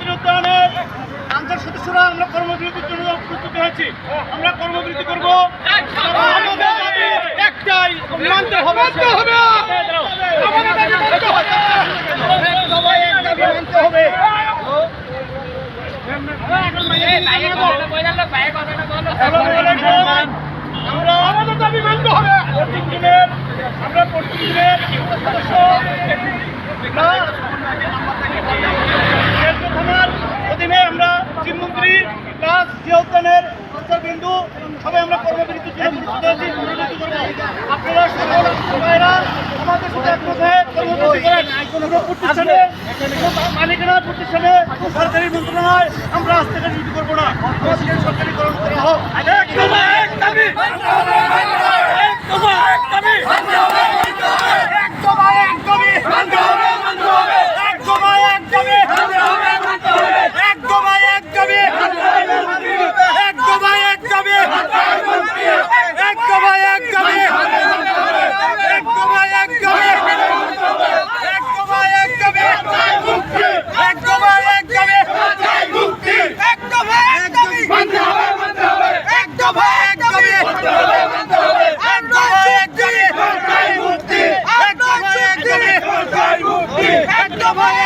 কর্মবিরতি উদ্যানের আমাদের সদস্যরা আমরা কর্মবিরতির জন্য প্রস্তুত হয়েছি। আমরা কর্মবিরতি করব। একটাই মানতে হবে। হবে। মানতে হবে। আমরা আমাদের দাবি মানতে হবে। প্রত্যেক আমরা প্রত্যেক চিনমন্ত্রী প্লাস জিয়া উদ্যানের সবাই আমরা কর্মবিরতি আপনারা সকল সবাইরা আমাদের সাথে মালিকানা প্রতিষ্ঠানে সরকারি মন্ত্রণালয় আমরা আজ থেকে করব না। আমাদের করা হোক। সবাই